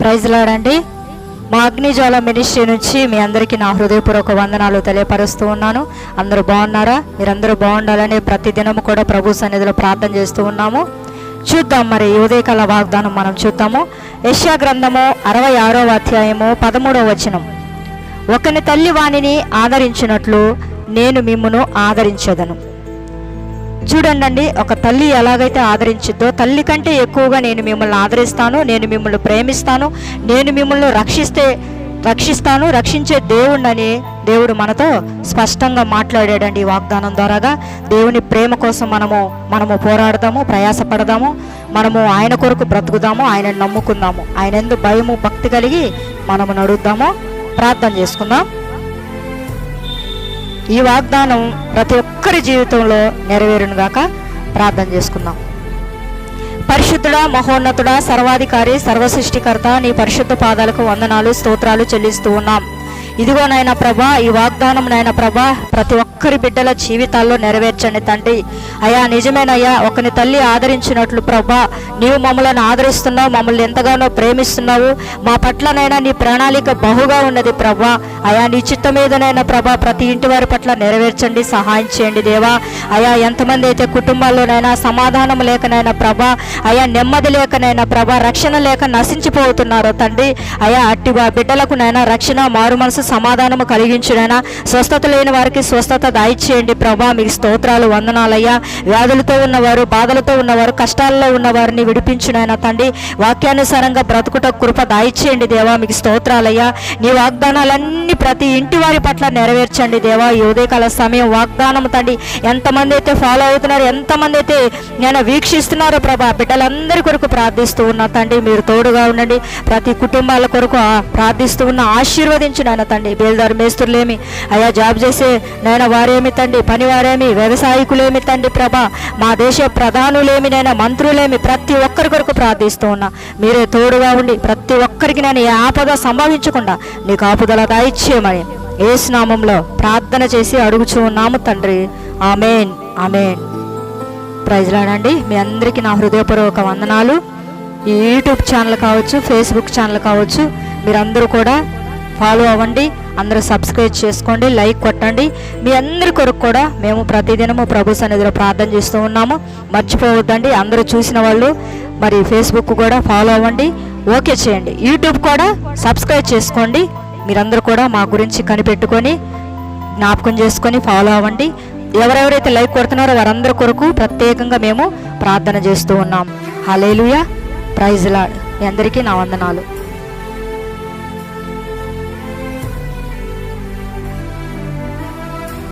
Praise లాడండి. మా అగ్నిజ్వాల ministry నుంచి మీ అందరికీ నా హృదయపూర్వక వందనాలు తెలియపరుస్తూ ఉన్నాను. అందరూ బాగున్నారా? మీరందరూ బాగుండాలని ప్రతి దినము కూడా ప్రభు సన్నిధిలో ప్రార్థన చేస్తూ ఉన్నాము. చూద్దాం మరి ఉదయకాల వాగ్దానం మనం చూద్దాము. యశ్యా గ్రంథము అరవై ఆరవ అధ్యాయము పదమూడవ వచనం. ఒకని తల్లి వాణిని ఆదరించినట్లు నేను మిమ్మును ఆదరించదను. చూడండి ఒక తల్లి ఎలాగైతే ఆదరించిద్దో తల్లి కంటే ఎక్కువగా నేను మిమ్మల్ని ఆదరిస్తాను నేను మిమ్మల్ని ప్రేమిస్తాను నేను మిమ్మల్ని రక్షిస్తే రక్షిస్తాను రక్షించే దేవుణ్ణని దేవుడు మనతో స్పష్టంగా మాట్లాడాడండి ఈ వాగ్దానం ద్వారాగా. దేవుని ప్రేమ కోసం మనము మనము పోరాడదాము ప్రయాసపడదాము మనము ఆయన కొరకు బ్రతుకుదాము ఆయన నమ్ముకుందాము. ఆయన ఎందు భయము భక్తి కలిగి మనము నడుద్దాము. ప్రార్థన చేసుకుందాం. ఈ వాగ్దానం ప్రతి ఒక్కరి జీవితంలో నెరవేరునుగాక ప్రార్థన చేసుకుందాం. పరిశుద్ధుడా మహోన్నతుడా సర్వాధికారి సర్వసృష్టికర్త నీ పరిశుద్ధ పాదాలకు వందనాలు స్తోత్రాలు చెల్లిస్తూ ఉన్నాం. ఇదిగో నాయన ప్రభా ఈ వాగ్దానం నాయన ప్రభా ప్రతి ఒక్కరి బిడ్డల జీవితాల్లో నెరవేర్చండి తండ్రి. అయా నిజమేనయ్యా ఒకని తల్లి ఆదరించినట్లు ప్రభా నీవు మమ్మల్ని ఆదరిస్తున్నావు మమ్మల్ని ఎంతగానో ప్రేమిస్తున్నావు. మా పట్లనైనా నీ ప్రణాళిక బహుగా ఉన్నది ప్రభా. అయా నీ చిత్త మీదనైనా ప్రభా ప్రతి ఇంటి వారి పట్ల నెరవేర్చండి సహాయం చేయండి దేవా. అయా ఎంతమంది అయితే కుటుంబాల్లోనైనా సమాధానం లేకనైనా ప్రభా అయా నెమ్మది లేకనైనా ప్రభా రక్షణ లేక నశించిపోతున్నారో తండ్రి. అయా అట్టి బిడ్డలకు నైనా రక్షణ మారు మనసు సమాధానము కలిగించుడైనా స్వస్థత లేని వారికి స్వస్థత దాయిచేయండి ప్రభా మీకు స్తోత్రాలు వందనాలయ్యా. వ్యాధులతో ఉన్నవారు బాధలతో ఉన్నవారు కష్టాల్లో ఉన్నవారిని విడిపించునైనా తండ్రి వాక్యానుసారంగా బ్రతుకుట కృప దాయిచేయండి దేవా. మీకు స్తోత్రాలయ్యా. నీ వాగ్దానాలన్నీ ప్రతి ఇంటి వారి పట్ల నెరవేర్చండి దేవా. ఈ ఉదయకాల సమయం వాగ్దానం తండ్రి. ఎంతమంది అయితే ఫాలో అవుతున్నారు ఎంతమంది అయితే నేను వీక్షిస్తున్నారో ప్రభా బిడ్డలందరి కొరకు ప్రార్థిస్తూ ఉన్నా తండ్రి మీరు తోడుగా ఉండండి. ప్రతి కుటుంబాల కొరకు ప్రార్థిస్తూ ఉన్న ఆశీర్వదించిన నాయన తండ్రి బేల్దారు మేస్తులేమి అయా జాబ్ చేసే నైనా వారేమి తండ్రి పనివారేమి వ్యవసాయకులేమి తండ్రి ప్రభా. మా దేశ ప్రధానులేమి నైనా మంత్రులేమి ప్రతి ఒక్కరి కొరకు ప్రార్థిస్తూ ఉన్నా. మీరే తోడుగా ఉండి ప్రతి ఒక్కరికి నేను ఏ ఆపద సంభవించకుండా నీకు ఆపుదల దాయిచ్చేయమని ఏసునామంలో ప్రార్థన చేసి అడుగుచూ ఉన్నాము తండ్రి. Amen amen. ప్రైజ్లాడండి మీ అందరికీ నా హృదయపూర్వక వందనాలు. ఈ యూట్యూబ్ ఛానల్ కావచ్చు ఫేస్బుక్ ఛానల్ కావచ్చు మీరందరూ కూడా ఫాలో అవ్వండి అందరూ సబ్స్క్రైబ్ చేసుకోండి లైక్ కొట్టండి. మీ అందరి కొరకు కూడా మేము ప్రతిదినము ప్రభు సన్నిధిలో ప్రార్థన చేస్తూ ఉన్నాము. మర్చిపోవద్దండి అందరూ చూసిన వాళ్ళు మరి ఫేస్బుక్ కూడా ఫాలో అవ్వండి ఓకే చేయండి. యూట్యూబ్ కూడా సబ్స్క్రైబ్ చేసుకోండి మీరందరూ కూడా మా గురించి కనిపెట్టుకొని జ్ఞాపకం చేసుకొని ఫాలో అవ్వండి. ఎవరెవరైతే లైక్ కొడుతున్నారో వారందరి కొరకు ప్రత్యేకంగా మేము ప్రార్థన చేస్తూ ఉన్నాం. హలేలుయా ప్రైజ్లాడ్ మీ అందరికీ నా వందనాలు.